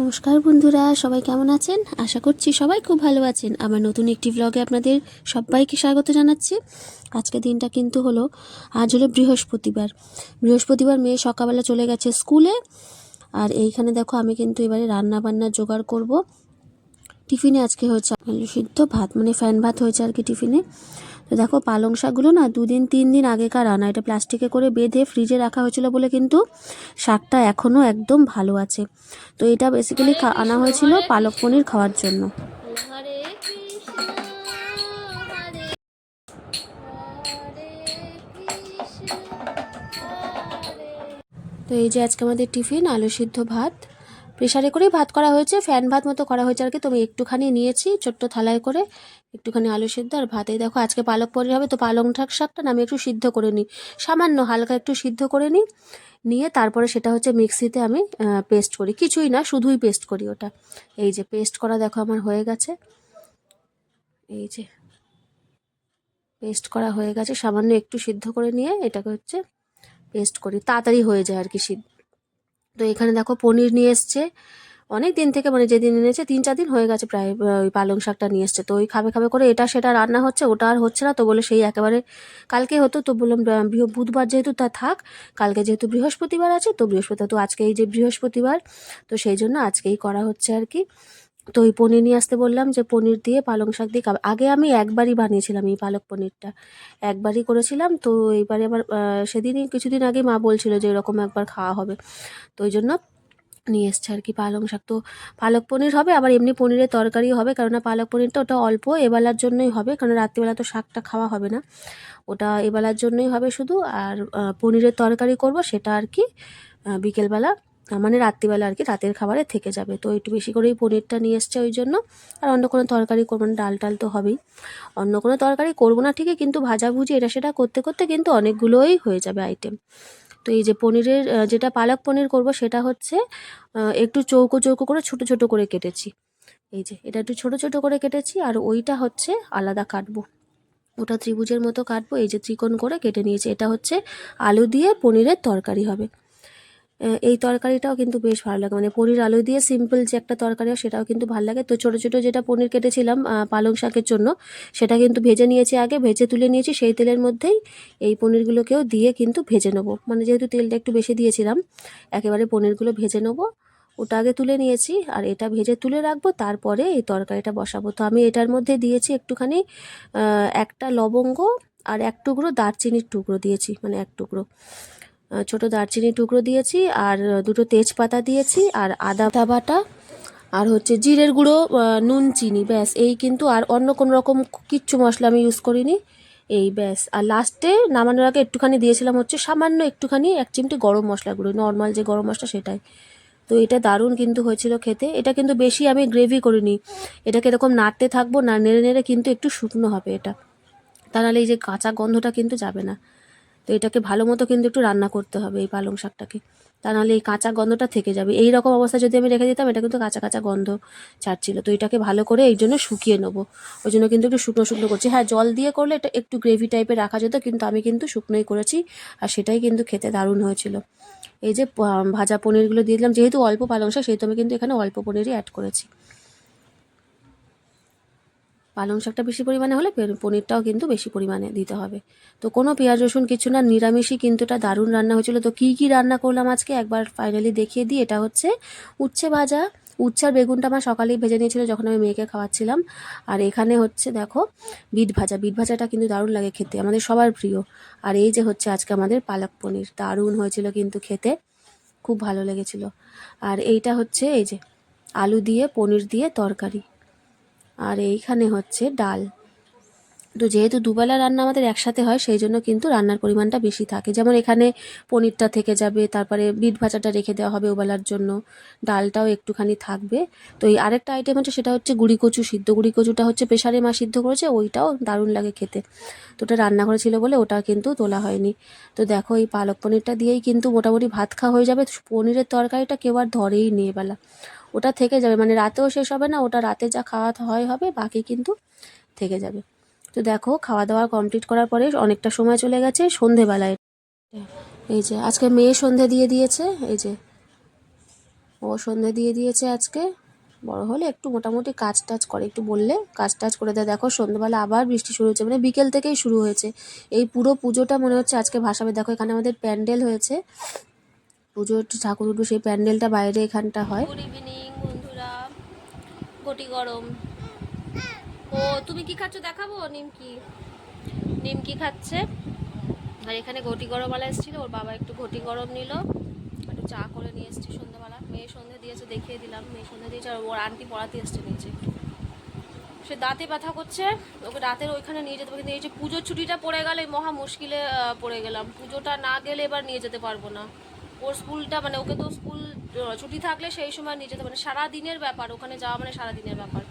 নমস্কার বন্ধুরা, সবাই কেমন আছেন? আশা করছি সবাই খুব ভালো আছেন। আমার নতুন একটি ব্লগে আপনাদের সবাইকে স্বাগত জানাচ্ছি। আজকে দিনটা কিন্তু হলো, আজ হলো বৃহস্পতিবার। বৃহস্পতিবার মেয়ে সকালবেলা চলে গেছে স্কুলে। আর এইখানে দেখো, আমি কিন্তু এবারে রান্না বান্নার জোগাড় করব। টিফিনে আজকে হয়েছে আলু সিদ্ধ ভাত মানে ফ্যান ভাত হয়েছে আর কি টিফিনে। দেখো পালং শাকগুলো না দুদিন, তিন দিন আগেকার আনা। এটা প্লাস্টিকে করে বেঁধে ফ্রিজে রাখা হয়েছিল বলে কিন্তু শাকটা এখনও একদম ভালো আছে। তো এটা বেসিক্যালি আনা হয়েছিল পালক পনির খাওয়ার জন্য। তো এই যে আজকে আমাদের টিফিন, আলু সিদ্ধ ভাত। প্রেশারে করেই ভাত করা হয়েছে, ফ্যান ভাত মতো করা হয়েছে। আর কি তো আমি একটুখানি নিয়েছি, ছোট্ট থালায় করে, একটুখানি আলু সিদ্ধ আর ভাত। দেখো, আজকে পালক পনির হবে, তো পালং শাক শাকটা না আমি একটু সিদ্ধ করে নিই। সামান্য হালকা একটু সিদ্ধ করে নিই, নিয়ে তারপরে সেটা হচ্ছে মিক্সিতে আমি পেস্ট করি। কিছুই না, শুধুই পেস্ট করি ওটা। এই যে পেস্ট করা দেখো আমার হয়ে গেছে। এই যে পেস্ট করা হয়ে গেছে, সামান্য একটু সিদ্ধ করে নিয়ে এটাকে হচ্ছে পেস্ট করি। তাড়াতাড়ি হয়ে যায় আর কি সিদ্ধ। তো এখানে দেখো পনির নিয়ে এসছে। অনেক দিন থেকে মানে যেদিন এনেছে, তিন চার দিন হয়ে গেছে প্রায় ওই পালং শাকটা নিয়ে এসছে। তো ওই খাবে খাবে করে এটা সেটা রান্না হচ্ছে, ওটা আর হচ্ছে না। তো বলে সেই একেবারে কালকে হতো, তো বললাম বুধবার যেহেতু তা থাক, কালকে যেহেতু বৃহস্পতিবার আছে, তো বৃহস্পতিবার তো আজকে এই যে বৃহস্পতিবার, তো সেই জন্য আজকেই করা হচ্ছে আর কি। তো ওই পনির নিয়ে আসতে বললাম যে পনির দিয়ে পালং শাক দিয়ে খাবে। আগে আমি একবারই বানিয়েছিলাম এই পালক পনিরটা। একবারই করেছিলাম, তো এইবারে আবার সেদিনই কিছুদিন আগে মা বলছিল যে এরকম একবার খাওয়া হবে। তো ওই জন্য নিয়ে এসছে আর কি পালং শাক। তো পালক পনির হবে, আবার এমনি পনিরের তরকারি হবে, কেননা পালক পনিরটা ওটা অল্প, এবেলার জন্যই হবে কারণ রাত্রিবেলা তো শাকটা খাওয়া হবে না। ওটা এবেলার জন্যই হবে শুধু, আর পনিরের তরকারি করব, সেটা আর কি বিকেলবেলা। মানে রাত্রিবেলা আর কি রাতের খাবারে থেকে যাবে। তো একটু বেশি করেই পনিরটা নিয়ে এসছে ওই জন্য। আর অন্য কোনো তরকারি করব না ডাল টাল তো হবেই। অন্য কোনো তরকারি করব না ঠিকই, কিন্তু ভাজাভুজি এটা সেটা করতে করতে কিন্তু অনেকগুলোই হয়ে যাবে আইটেম তো এই যে পনিরের যেটা পালক পনির করব সেটা হচ্ছে একটু চৌকো চৌকো করে ছোট ছোট করে কেটেছি। এই যে এটা একটু ছোট ছোট করে কেটেছি আর ওইটা হচ্ছে আলাদা কাটবো। ওটা ত্রিভুজের মতো কাটবো, এই যে ত্রিকোণ করে কেটে নিয়েছি। এটা হচ্ছে আলু দিয়ে পনিরের তরকারি হবে। এই তরকারিটাও কিন্তু বেশ ভালো লাগে। মানে পনির আলু দিয়ে সিম্পল যে একটা তরকারি সেটাও কিন্তু ভালো লাগে। তো ছোটো ছোটো যেটা পনির কেটেছিলাম পালং শাকের জন্য, সেটা কিন্তু ভেজে নিয়েছি আগে, ভেজে তুলে নিয়েছি, সেই তেলের মধ্যেই এই পনিরগুলোকেও দিয়ে কিন্তু ভেজে নেব। মানে যেহেতু তেলটা একটু বেশি দিয়েছিলাম, একেবারে পনিরগুলো ভেজে নেব। ওটা আগে তুলে নিয়েছি, আর এটা ভেজে তুলে রাখব, তারপরে এই তরকারিটা বসাবো। তো আমি এটার মধ্যে দিয়েছি একটুখানি একটা লবঙ্গ আর এক টুকরো দারচিনির টুকরো দিয়েছি মানে এক টুকরো। ছোট দারচিনির টুকরো দিয়েছি, আর দুটো তেজপাতা দিয়েছি, আর আদা আদা বাটা, আর হচ্ছে জিরের গুঁড়ো নুন, চিনি, ব্যাস। এই কিন্তু আর অন্য কোনো রকম কিচ্ছু মশলা আমি ইউজ করিনি। এই ব্যাস। আর লাস্টে নামানোর আগে একটুখানি দিয়েছিলাম হচ্ছে সামান্য একটুখানি এক চিমটি গরম মশলা গুঁড়ো নর্মাল যে গরম মশলা সেটাই। তো এটা দারুণ কিন্তু হয়েছিল খেতে। এটা কিন্তু বেশি আমি গ্রেভি করিনি। এটাকে এরকম নাড়তে থাকব, না নেড়ে নেড়ে কিন্তু একটু শুকনো হবে এটা। তা নাহলে এই যে কাঁচা গন্ধটা কিন্তু যাবে না। তো এটাকে ভালো মতো কিন্তু একটু রান্না করতে হবে এই পালং শাকটাকে। তা নাহলে এই কাঁচা গন্ধটা থেকে যাবে। এই রকম অবস্থা যদি আমি রেখে দিতাম, এটা কিন্তু কাঁচা কাঁচা গন্ধ ছাড়ছিল। তো এটাকে ভালো করে এই জন্য শুকিয়ে নেব। ওই জন্য কিন্তু একটু শুকনো শুকনো করছি। হ্যাঁ জল দিয়ে করলে এটা একটু গ্রেভি টাইপের রাখা যেত, কিন্তু আমি কিন্তু শুকনোই করেছি আর সেটাই কিন্তু খেতে দারুণ হয়েছিল। এই যে ভাজা পনিরগুলো দিয়ে দিলাম, যেহেতু অল্প পালং শাক, সেহেতু আমি কিন্তু এখানে অল্প পনিরই অ্যাড করেছি। পালং শাকটা বেশি পরিমাণে হলে পনিরটাও কিন্তু বেশি পরিমাণে দিতে হবে। তো কোনো পেঁয়াজ, রসুন কিছু না, নিরামিষই কিন্তু এটা দারুণ রান্না হয়েছিল। তো কী কী রান্না করলাম আজকে? একবার ফাইনালি দেখিয়ে দিই। এটা হচ্ছে উচ্ছে ভাজা। উচ্ছার বেগুনটা আমার সকালেই ভেজে নিয়েছিল যখন আমি মেয়েকে খাওয়াচ্ছিলাম। আর এখানে হচ্ছে দেখো বিট ভাজা। বিট ভাজাটা কিন্তু দারুণ লাগে খেতে। আমাদের সবার প্রিয়। আর এই যে হচ্ছে আজকে আমাদের পালক পনির। দারুণ হয়েছিল কিন্তু খেতে। খুব ভালো লেগেছিল। আর এইটা হচ্ছে এই যে আলু দিয়ে, পনির দিয়ে তরকারি। আর এইখানে হচ্ছে ডাল। তো যেহেতু দুবেলা রান্না আমাদের একসাথে হয়, সেই জন্য কিন্তু রান্নার পরিমাণটা বেশি থাকে। যেমন এখানে পনিরটা থেকে যাবে, তারপরে বিট ভাজাটা রেখে দেওয়া হবে ওবেলার জন্য। ডালটাও একটুখানি থাকবে। তো এই আরেকটা আইটেম হচ্ছে সেটা হচ্ছে গুড়ি কচু সিদ্ধ। গুড়ি কচুটা হচ্ছে প্রেশারে মা সিদ্ধ করেছে, ওইটাও দারুণ লাগে খেতে। তো ওটা রান্না করেছিল বলে ওটা কিন্তু তোলা হয়নি। তো দেখো এই পালক পনিরটা দিয়েই কিন্তু মোটামুটি ভাত খাওয়া হয়ে যাবে। পনিরের তরকারিটা কেউ আর ধরেই নিয়ে বেলা ওটা থেকে যাবে। মানে রাতেও শেষ হবে না, ওটা রাতে যা খাওয়া হয় হবে, বাকি কিন্তু থেকে যাবে। তো দেখো খাওয়া দাওয়া কমপ্লিট করার পরে অনেকটা সময় চলে গেছে, সন্ধেবেলায়। এই যে, আজকে মেয়ে সন্ধে দিয়ে দিয়েছে, এই যে। ও সন্ধে দিয়ে দিয়েছে আজকে। বড় হলে একটু মোটামুটি কাজ টাজ করে, একটু বললে কাজ টাজ করে দেয়। দেখো সন্ধ্যেবেলা আবার বৃষ্টি শুরু হয়েছে মানে বিকেল থেকেই শুরু হয়েছে। এই পুরো পুজোটা মনে হচ্ছে আজকে ভাসাবে। দেখো, এখানে আমাদের প্যান্ডেল হয়েছে। পুজোর ঠাকুর উঠবে, সেই প্যান্ডেলটা বাইরে এখানটা হয়। গুড ইভিনিং বন্ধুরা। গটি গরম। ও, তুমি কি খাচ্ছ? দেখাবো? নিমকি। নিমকি খাচ্ছে। আর এখানে ঘটি গরমওয়ালা এসেছিল, ওর বাবা একটু ঘটি গরম নিল। একটু চা করে নিয়ে এসেছি সন্ধ্যাবেলা। মেয়ে সন্ধে দিয়েছে, দেখিয়ে দিলাম। মেয়ে সন্ধে দিয়েছে, আর ওর আন্টি পড়াতে এসছে নিচে। সে দাঁতে ব্যথা করছে। ওকে রাতের ওইখানে নিয়ে যেতে কিন্তু এই যে পুজোর ছুটিটা পড়ে গেলে মহা মুশকিলে পড়ে গেলাম। পুজোটা না গেলে এবার নিয়ে যেতে পারব না। ওর স্কুলটা মানে ওকে তো স্কুল ছুটি থাকলে সেই সময় নিয়ে যেতে মানে সারা দিনের ব্যাপার, ওখানে যাওয়া মানে সারা দিনের ব্যাপার।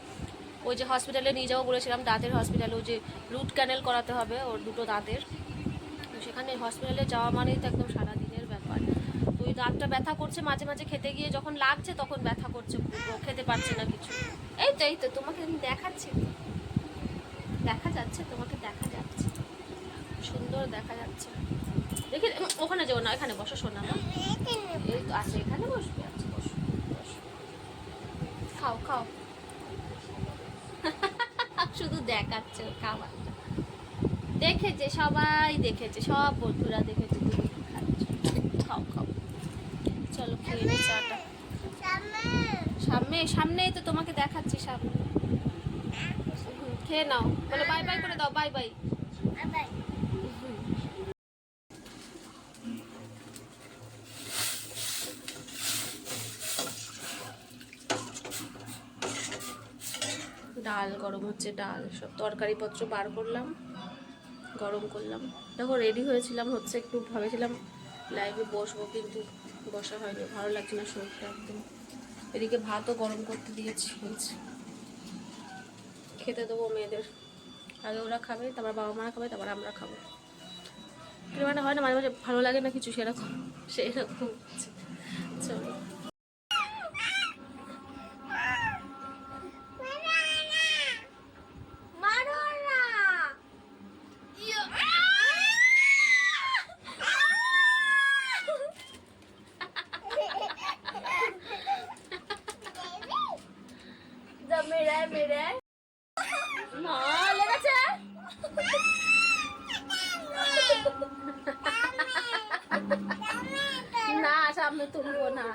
ওই যে হসপিটালে নিয়ে যাব বলেছিলাম, দাঁতের হসপিটালে ওই যে রুট ক্যানেল করাতে হবে ওর দুটো দাঁতের। তো সেখানে হসপিটালে যাওয়া মানেই তো একদম সারা দিনের ব্যাপার। তো ওই দাঁতটা ব্যথা করছে, মাঝে মাঝে খেতে গিয়ে যখন লাগছে তখন ব্যথা করছে খেতে পারছে না কিছু। এই তো এই তো, তোমাকে আমি দেখাচ্ছি। দেখা যাচ্ছে, তোমাকে দেখা যাচ্ছে। সুন্দর দেখা যাচ্ছে। দেখি ওখানে যাও না, এখানে বসো, শোনা না। এই তো আছে, এখানে বসবে আচ্ছা খাও খাও। শুধু দেখাচ্ছে খাবারটা। দেখেছে, সবাই দেখেছে, সব বন্ধুরা দেখেছে, তুমি খাও খাও। চলো, খেয়ে নি চাটা। সামনে, সামনেই তো তোমাকে দেখাচ্ছি, সামনে। খেয়ে নাও। বলে, বাই বাই করে দাও বাই বাই। ডাল, গরম হচ্ছে ডাল। সব তরকারিপত্র বার করলাম, গরম করলাম। দেখো রেডি হয়েছিলাম, হচ্ছে একটু ভেবেছিলাম লাইভে বসবো, কিন্তু বসা হয়নি। ভালো লাগছে না শরীরটা একদম। এদিকে ভাতও গরম করতে দিয়েছি। খেতে দেবো মেয়েদের। আগে ওরা খাবে, তারপর বাবা মারা খাবে, তারপর আমরা খাব। মানে হয় না, মাঝে মাঝে ভালো লাগে না কিছু সেরকম সেরকম হচ্ছে। চলো মারো না যা মেরে মেরে না লেগেছে তুলবো না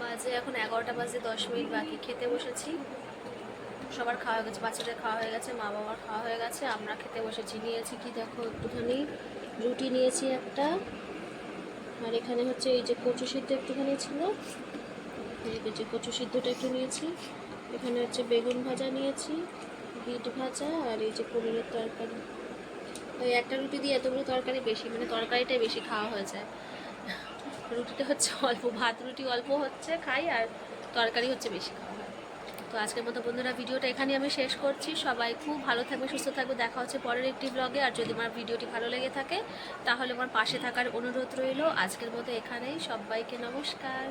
বাজে এখন এগারোটা বাজে, দশ মিনিট বাকি। খেতে বসেছি। সবার খাওয়া হয়ে গেছে, বাচ্চাদের খাওয়া হয়ে গেছে, মা বাবার খাওয়া হয়ে গেছে। আমরা খেতে বসেছি, নিয়েছি কি দেখো একটুখানি। রুটি নিয়েছি একটা। আর এখানে হচ্ছে এই যে কচু সিদ্ধ একটুখানি ছিল। এই যে কচু সিদ্ধটা একটু নিয়েছি। এখানে হচ্ছে বেগুন ভাজা নিয়েছি, বিট ভাজা আর এই যে পনিরের তরকারি। ওই একটা রুটি দিয়ে এতগুলো তরকারি বেশি মানে তরকারিটাই বেশি খাওয়া হয়ে যায়। রুটিটা হচ্ছে অল্প, ভাত রুটি অল্প হচ্ছে খাই আর তরকারি হচ্ছে বেশি খাওয়া হয়। তো আজকের মতো বন্ধুরা ভিডিওটা এখানে আমি শেষ করছি। সবাই খুব ভালো থাকবে, সুস্থ থাকবে। দেখা হচ্ছে পরের একটি ব্লগে আর যদি আমার ভিডিওটি ভালো লেগে থাকে, তাহলে আমার পাশে থাকার অনুরোধ রইল। আজকের মতো এখানেই। সবাইকে নমস্কার।